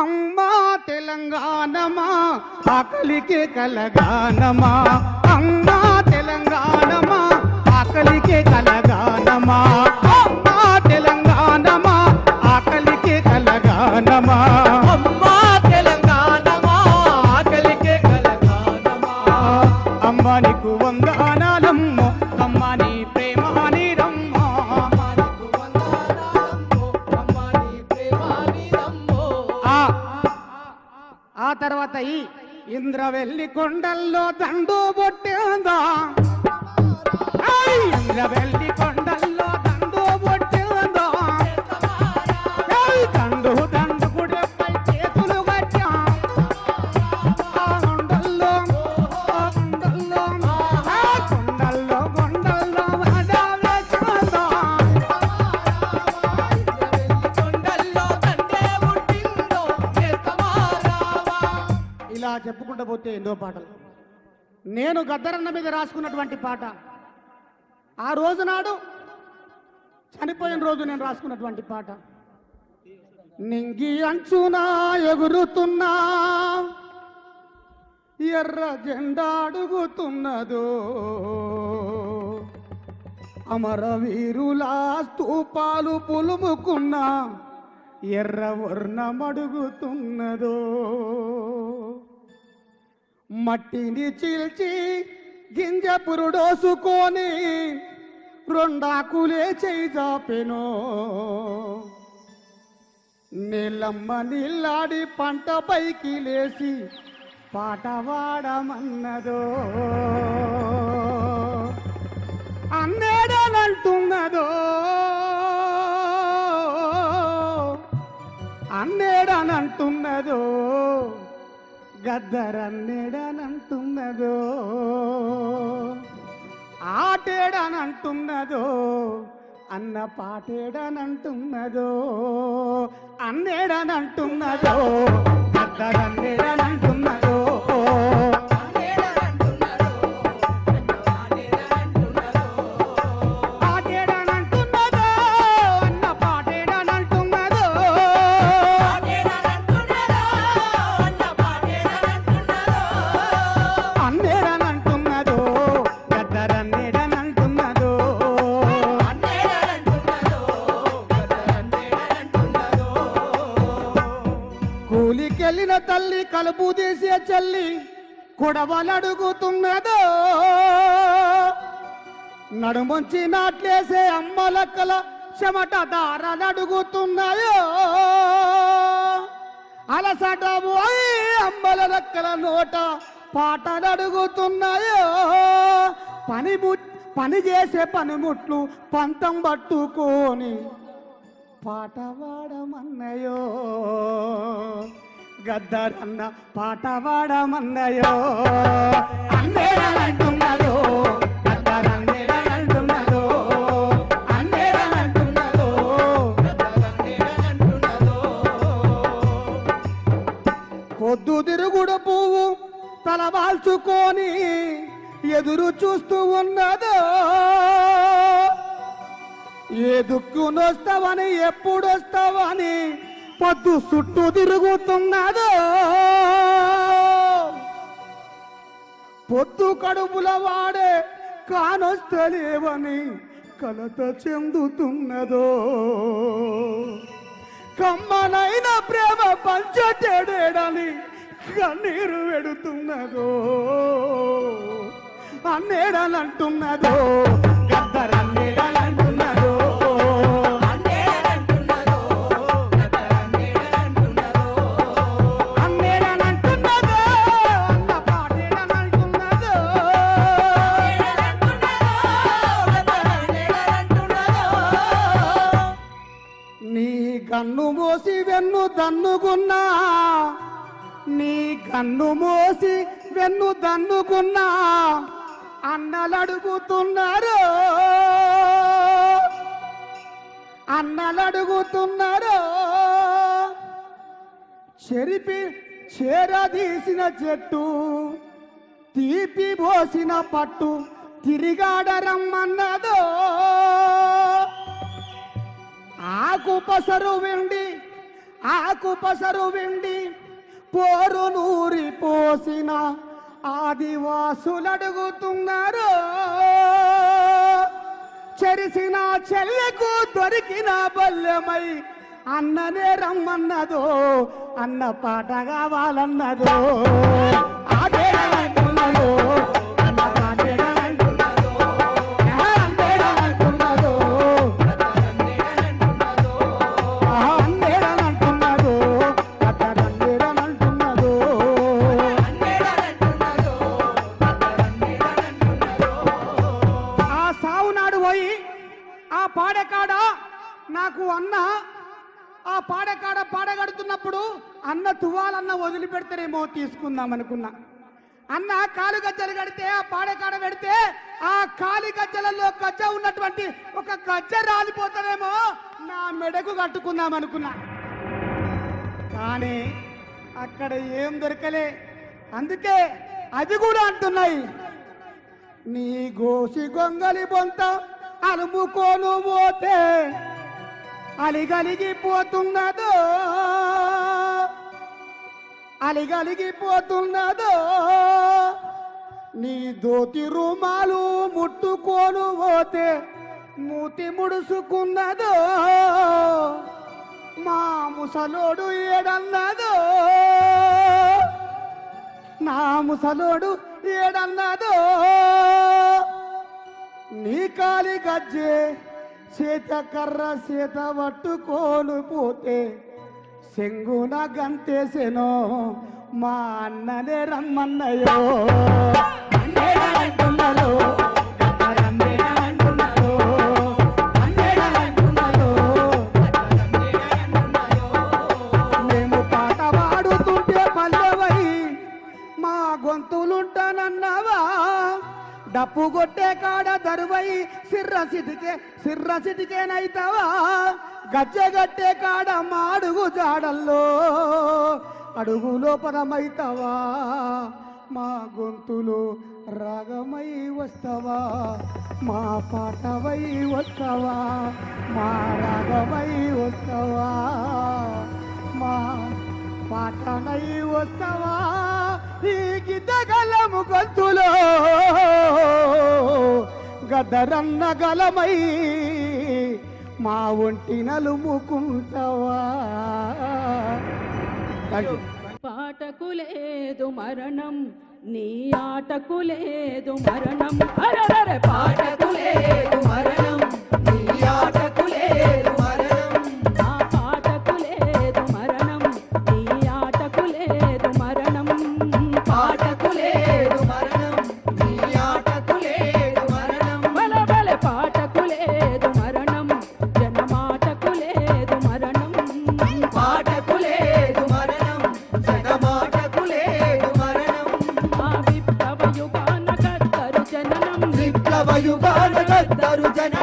అమ్మా తెలంగాణమా ఆకలికే కలగానమా? అమ్మా తెలంగాణమా ఆకలికే కలగానమా? అమ్మా తెలంగాణమా ఆకలికే కలగానమా? ఆ తర్వాత ఈ ఇంద్రవెల్లి కొండల్లో దండు బొట్టేందా ఏయ్! ఇంద్రవెల్లి కొండల్లో చెప్పుకుంటూ పోతే ఎన్నో పాటలు. నేను గద్దరన్న మీద రాసుకున్నటువంటి పాట. ఆ రోజు నాడు చనిపోయిన రోజు నేను రాసుకున్నటువంటి పాట. నింగి అంచునా ఎగురుతున్నా ఎర్ర జెండా అడుగుతున్నదో అమరవీరుల స్తూపాలు పులుముకున్నా ఎర్ర వర్ణమడుగుతున్నదో మట్టిని చీల్చి గింజ పురుడోసుకొని రెండాకులే చేయి జాపెను. నీళ్ళమ్మ నీళ్ళాడి పంట పైకి లేచి పాట వాడమన్నదో గద్దరన్నెడనంటున్నదో ఆటేడనంటున్నదో అన్న పాటేడనంటున్నదో అన్నేడనంటున్నదో గద్దరన్నేడనంటున్నదో. చెల్లిన తల్లి కలుపు తీసే చెల్లి కొడవలడుగుతున్నదో. నడుముంచి నాట్లేసే అమ్మలక్కల చెమట దారలడుగుతున్నాయో అలసట పోయి అమ్మల రక్కల నోట పాటలడుగుతున్నాయో. పని పని చేసే పనిముట్లు పంతం పట్టుకొని పాట పాడమన్నయో. గద్దరన్న పాట పాడమన్నయో. అందేరంటున్నదో గద్దరన్నేరంటున్నదో అందేరంటున్నదో పొద్దు తిరుగుడు పువ్వు తల వాల్చుకొని ఎదురు చూస్తూ ఉన్నదో. ఏ దుక్కునొస్తావని ఎప్పుడొస్తావని పొద్దు చుట్టూ తిరుగుతున్నదో పొద్దు కడుపుల వాడే కానొస్తలేవని కలత చెందుతున్నదో. కమ్మనైన ప్రేమ పంచటేడేడని కన్నీరు వెడుతున్నదో. అన్నేడనంటున్నదో. గద్దరన్నేడనంటున్నదో కన్ను మోసి వెన్ను దన్నుకున్నా అన్నలడుగుతున్నారు. అన్నలడుగుతున్నారు. చెరిపి చేరదీసిన చెట్టు తీపి పోసిన పట్టు తిరిగాడరమ్మన్నదో. ఆకు పసరు వెండి ఆకు పసరు వెండి పోరు నూరి పోసిన ఆదివాసులు అడుగుతున్నారు చెరిసిన చెల్లెకు దొరికిన బల్లెమై అన్ననే రమ్మన్నదో అన్న పాట కావాలన్నదో. అన్న తువాలన్న వదిలిపెడతారేమో తీసుకుందాం అనుకున్నా. అన్న కాలు గజ్జలు కడితే ఆ పాడెకాడ పెడితే ఆ కాలి గజ్జలలో గజ్జ ఉన్నటువంటి ఒక గజ్జ రాలిపోతారేమో నా మెడకు కట్టుకుందాం అనుకున్నా. కానీ అక్కడ ఏం దొరకలే. అందుకే అది కూడా అంటున్నాయి. నీ గోసి గొంగలి బొంత అలుముకోను పోతే అలిగలిగిపోతున్నదో అలిగలిగిపోతున్నదో. నీ దోతి రుమాలు ముట్టుకోను పోతే మూతి ముడుసుకున్నదో. మా ముసలోడు ఏడన్నదో. నా ముసలోడు ఏడన్నదో. నీ కాలి గజ్జే చేత కర్ర చేత పట్టుకోను పోతే సెంగున గంతేసెనో మా అన్ననే రమ్మన్నయో అంటేనంటున్నదో, మేము పాట పాడుతుంటే మా గొంతులుంటానన్నావా? డప్పు కొట్టే కాడ దరువై సిర్ర సిటికే సిర్ర సిటికేనైతావా గజ్జగట్టే కాడమ్మ కాడ మా అడుగు జాడల్లో అడుగు పరమైతవా మా గొంతులో రాగమై వస్తావా మా పాటవై వస్తావా మా రాగమై వస్తావా మా పాటనై వస్తావా ఈ గిద్దగలము గొంతులో గదరన్న గలమై మా ఒంటి నలుముకుంటావా? పాటకు లేదు మరణం నీ ఆటకు లేదు మరణం. పాటకు లేదు మరణం. విప్లవ యుగాన గద్దరు జన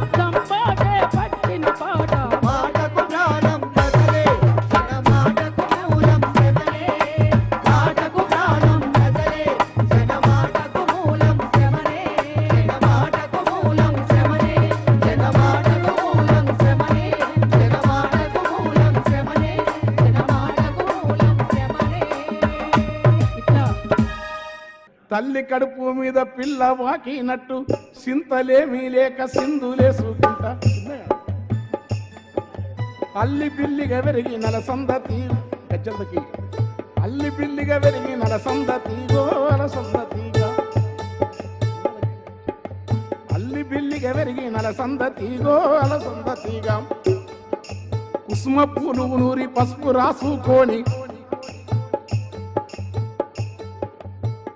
good. తల్లి కడుపు మీద పిల్ల వాకినట్టు సింతలేమీ లేక సింధులే చూకుంటా అల్లి పిల్లిగా పెరిగి నల సందతి గచ్చంతకి అల్లి పిల్లిగా పెరిగి నల సందతి గోల సందతిగా అల్లి పిల్లిగా పెరిగి నల సందతి గోల సందతిగా కుసుమ పూలు నూరి పసుపు రాసుకోని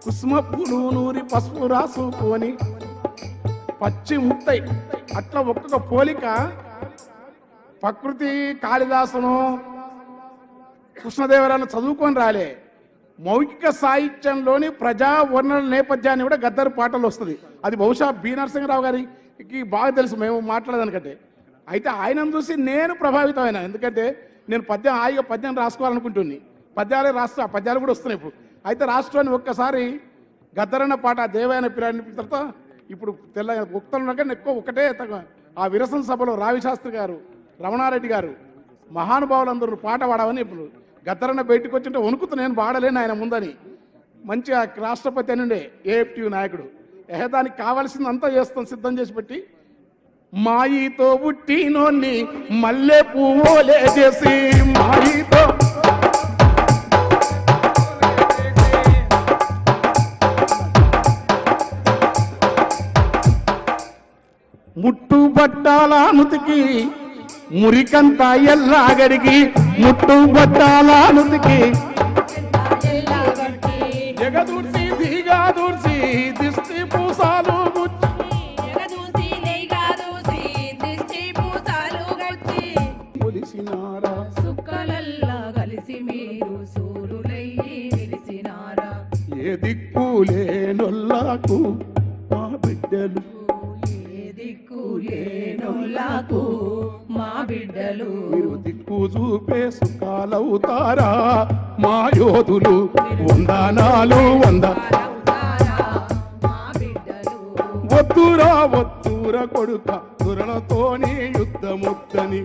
కుసుమ పూలు నూరి పసుపు రాసుకొని పచ్చి ముత్తై అట్లా ఒక్కొక్క పోలిక ప్రకృతి కాళిదాసును కృష్ణదేవరాయలు చదువుకొని రాలే. మౌఖిక సాహిత్యంలోని ప్రజా వర్ణన నేపథ్యాన్ని కూడా గద్దరు పాటలు వస్తుంది. అది బహుశా బి నరసింహరావు గారికి బాగా తెలుసు మేము మాట్లాడదానికంటే. అయితే ఆయనను చూసి నేను ప్రభావితమైన ఎందుకంటే నేను పద్యం హాయిగా పద్యం రాసుకోవాలనుకుంటుంది పద్యాలే రాస్తా పద్యాలు కూడా వస్తున్నాయి ఇప్పుడు. అయితే రాష్ట్రాన్ని ఒక్కసారి గద్దరన్న పాట దేవైన పిల్లని తర్వాత ఇప్పుడు తెల్ల ఉక్తలు కన్నా ఎక్కువ ఒకటే తగ- ఆ విరసన సభలో రావిశాస్త్రి గారు రమణారెడ్డి గారు మహానుభావులందరూ పాట పాడవని ఇప్పుడు గద్దరన్న బయటకు వచ్చింటే వణుకుతూ నేను పాడలేను ఆయన ముందని మంచి రాష్ట్రపతి అని ఉండే ఏఎఫ్టీ నాయకుడు. ఏ దానికి కావాల్సిందంతా చేస్తాం సిద్ధం చేసి పెట్టి. మాయితో పుట్టినోన్ని మల్లె పువ్వులే చేసి మాయితో బట్టాల నుతికి మురికంతా ఎల్లాగడికి ముట్టు బట్టాల నుతికి. సుఖాలవుతారా మా యోధులు వందనాలు వంద. వద్దురా వద్దుర కొడుక దురలతోనే యుద్ధముద్దని.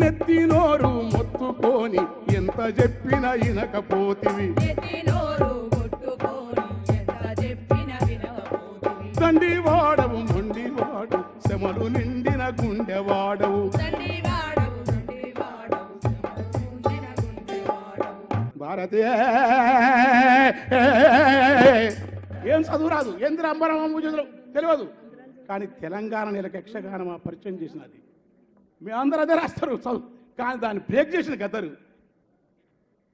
నెత్తినోరు మొత్తుకొని ఎంత చెప్పినా ఇనకపోతివి చెప్పిన వినకపోతివి. తండ్రి వాడవు మొండి వాడు శమలు నిండిన గుండెవాడవు భారతే! భారతీయ ఏం చదువు రాదు. ఏంది అంబరమ్మ చదువు? తెలియదు. కానీ తెలంగాణ నెలకు యక్షగానం పరిచయం చేసినది. మీ అందరూ అదే రాస్తారు చదువు. కానీ దాన్ని బ్రేక్ చేసిన గద్దరు.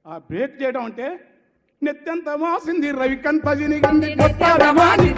ఆ బ్రేక్ చేయడం అంటే నిత్యంత మాసింది రవికంత జినిగంది కొట్టాల రమాని